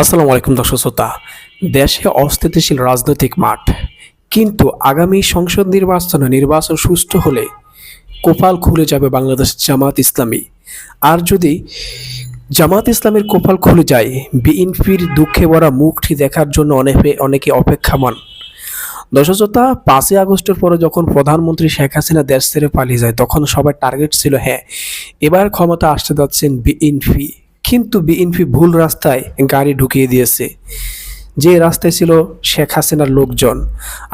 আসসালামু আলাইকুম দর্শক শ্রোতা। দেশে অস্থিতিশীল রাজনৈতিক মাঠ, কিন্তু আগামী সংসদ নির্বাচনে নির্বাচন সুষ্ঠু হলে কোপাল খুলে যাবে বাংলাদেশ জামাত ইসলামী। আর যদি জামাত ইসলামের কোপাল খুলে যায়, বিএনপির দুঃখে ভরা মুখটি দেখার জন্য অনেকে অনেকে অপেক্ষামান। শ্রোতা, পাঁচই আগস্টের পরে যখন প্রধানমন্ত্রী শেখ হাসিনা দেশ ছেড়ে পালিয়ে যায়, তখন সবার টার্গেট ছিল হ্যাঁ এবার ক্ষমতা আসতে যাচ্ছেন বিএনপি। কিন্তু বিএনপি ভুল রাস্তায় গাড়ি ঢুকিয়ে দিয়েছে। যে রাস্তায় ছিল শেখ হাসিনার লোকজন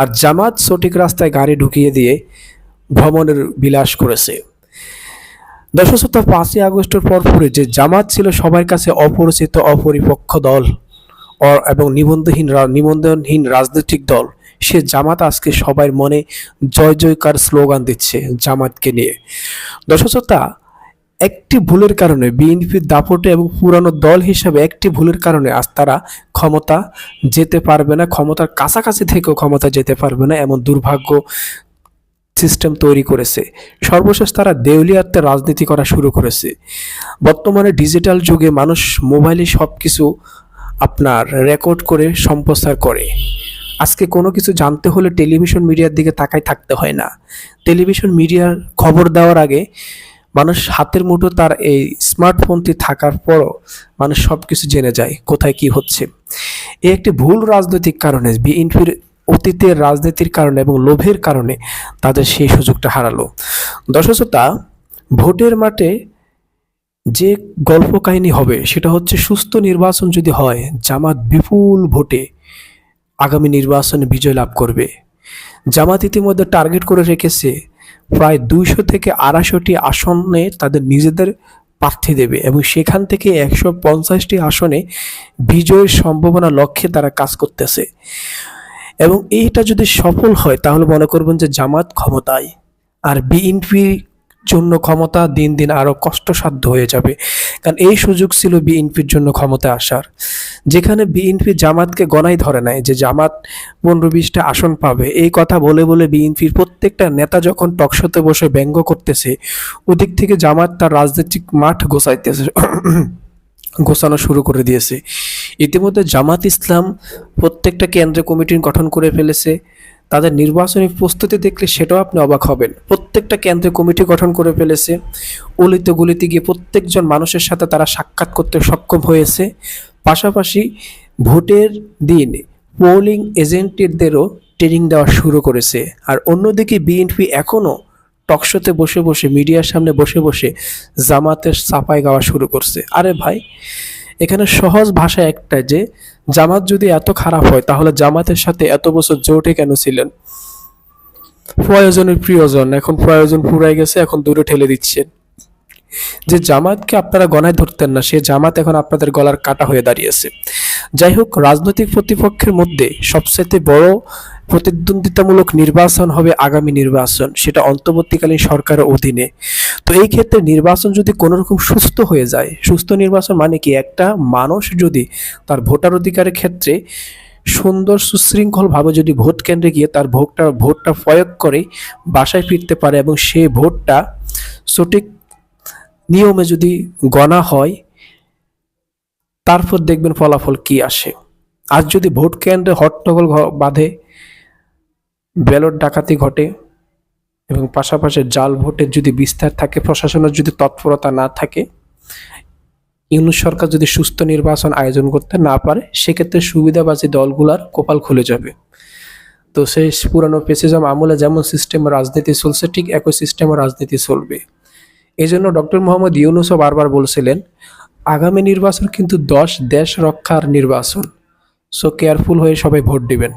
আর জামাত সঠিক রাস্তায় গাড়ি ঢুকিয়ে দিয়ে ভ্রমণের বিলাস করেছে। দর্শক শ্রোতা পাঁচই আগস্টের পর পরে যে জামাত ছিল সবার কাছে অপরিচিত অপরিপক্ষ দল এবং নিবন্ধহীন নিবন্ধনহীন রাজনৈতিক দল, সে জামাত আজকে সবার মনে জয় জয়কার স্লোগান দিচ্ছে জামাতকে নিয়ে। দর্শক শ্রোতা একটি ভুলের কারণে বিএনপির দাপটে এবং পুরানো দল হিসাবে একটি ভুলের কারণে আজ তারা ক্ষমতা যেতে পারবে না, ক্ষমতার কাছাকাছি থেকেও ক্ষমতা যেতে পারবে না এমন দুর্ভাগ্য সিস্টেম তৈরি করেছে। সর্বশেষ তারা দেউলিয়াত্বে রাজনীতি করা শুরু করেছে। বর্তমানে ডিজিটাল যুগে মানুষ মোবাইলে সব কিছু আপনার রেকর্ড করে সম্প্রচার করে। আজকে কোনো কিছু জানতে হলে টেলিভিশন মিডিয়ার দিকে তাকাই থাকতে হয় না। টেলিভিশন মিডিয়ার খবর দেওয়ার আগে মানুষ হাতের মুঠো তার এই স্মার্টফোনটি থাকার পরও মানুষ সব কিছু জেনে যায়, কোথায় কি হচ্ছে। এই একটি ভুল রাজনৈতিক কারণে, বিএনপির অতীতের রাজনীতির কারণে এবং লোভের কারণে তাদের সেই সুযোগটা হারালো। দর্শকতা ভোটের মাঠে যে গল্প কাহিনী হবে, সেটা হচ্ছে সুস্থ নির্বাচন যদি হয়, জামাত বিপুল ভোটে আগামী নির্বাচনে বিজয় লাভ করবে। জামাত ইতিমধ্যে টার্গেট করে রেখেছে প্রায় দুইশো থেকে আড়াইশোটি আসনে তাদের নিজেদের প্রার্থী দেবে এবং সেখান থেকে একশো পঞ্চাশটি আসনে বিজয়ের সম্ভাবনা লক্ষ্যে তারা কাজ করতেছে। এবং এইটা যদি সফল হয়, তাহলে মনে করবেন যে জামাত ক্ষমতায়। আর বিএনপির জন্য ক্ষমতা দিন দিন আরও কষ্টসাধ্য হয়ে যাবে। কারণ এই সুযোগ ছিল বিএনপির জন্য ক্ষমতা আসার। যেখানে বিএনপি জামাতকে গণাই ধরে নেয় যে জামাত পনেরো বিশটা আসন পাবে। এই কথা বলে বলে বিএনপির প্রত্যেকটা নেতা যখন টকশোতে বসে ব্যঙ্গ করতেছে, ওদিক থেকে জামাত তার রাজনৈতিক মাঠ গোছাইতেছে, গোছানো শুরু করে দিয়েছে। ইতিমধ্যে জামাত ইসলাম প্রত্যেকটা কেন্দ্র কমিটি গঠন করে ফেলেছে। তাদের নির্বাচনী প্রস্তুতি দেখলে সেটাও আপনি অবাক হবেন। প্রত্যেকটা কেন্দ্রে কমিটি গঠন করে ফেলেছে। অলিতে গলিতে গিয়ে প্রত্যেকজন মানুষের সাথে তারা সাক্ষাৎ করতে সক্ষম হয়েছে। পাশাপাশি ভোটের দিন পোলিং এজেন্টদেরও ট্রেনিং দেওয়া শুরু করেছে। আর অন্যদিকে বিএনপি এখনও টকশোতে বসে বসে, মিডিয়ার সামনে বসে বসে জামাতের চাপাই গাওয়া শুরু করছে। আরে ভাই এখানে সহজ ভাষা একটা যে, জামাত যদি এত খারাপ হয়, তাহলে জামাতের সাথে এত বছর জোটে কেন ছিলেন? প্রয়োজনের প্রিয়জন, এখন প্রয়োজন ফুরাই গেছে, এখন দূরে ঠেলে দিচ্ছেন যে জামাতকে আপনারা গনায় ধরতেন না, সে জামাত এখন আপনাদের গলার কাটা হয়ে দাঁড়িয়েছে। যাই হোক রাজনৈতিক প্রতিপক্ষের মধ্যে সবচেয়ে বড় প্রতিদ্বন্দ্বিতামূলক নির্বাচন হবে আগামী নির্বাচন, সেটা অন্তর্বর্তীকালীন সরকারের অধীনে। তো এই ক্ষেত্রে নির্বাচন যদি কোনো রকম সুস্থ হয়ে যায়, সুস্থ নির্বাচন মানে কি? একটা মানুষ যদি তার ভোটার অধিকারের ক্ষেত্রে সুন্দর সুশৃঙ্খলভাবে যদি ভোট কেন্দ্রে গিয়ে তার ভোটটা ভোটটা প্রয়োগ করে বাসায় ফিরতে পারে এবং সে ভোটটা সঠিক নিয়মে যদি গণা হয় তারপর দেখবেন ফলাফল কি আসে। আজ যদি ভোট কেন্দ্রে হট্টগোল বাঁধে, ব্যালট ডাকাতি ঘটে, এবং পাশাপাশি জাল ভোটের যদি বিস্তার থাকে, প্রশাসনের যদি তৎপরতা না থাকে, ইউনুস সরকার যদি সুস্থ নির্বাচন আয়োজন করতে না পারে, সেক্ষেত্রে সুবিধাবাদী দলগুলার কপাল খুলে যাবে। তো সেই পুরানো পেসিজম আমলে যেমন সিস্টেমে রাজনীতি চলছে, ঠিক একই সিস্টেমে রাজনীতি চলবে। এই জন্য ডক্টর মোহাম্মদ ইউনুসও বারবার বলছিলেন আগামী নির্বাচন কিন্তু দশ দেশ রক্ষার নির্বাচন। সো কেয়ারফুল হয়ে সবাই ভোট দিবেন।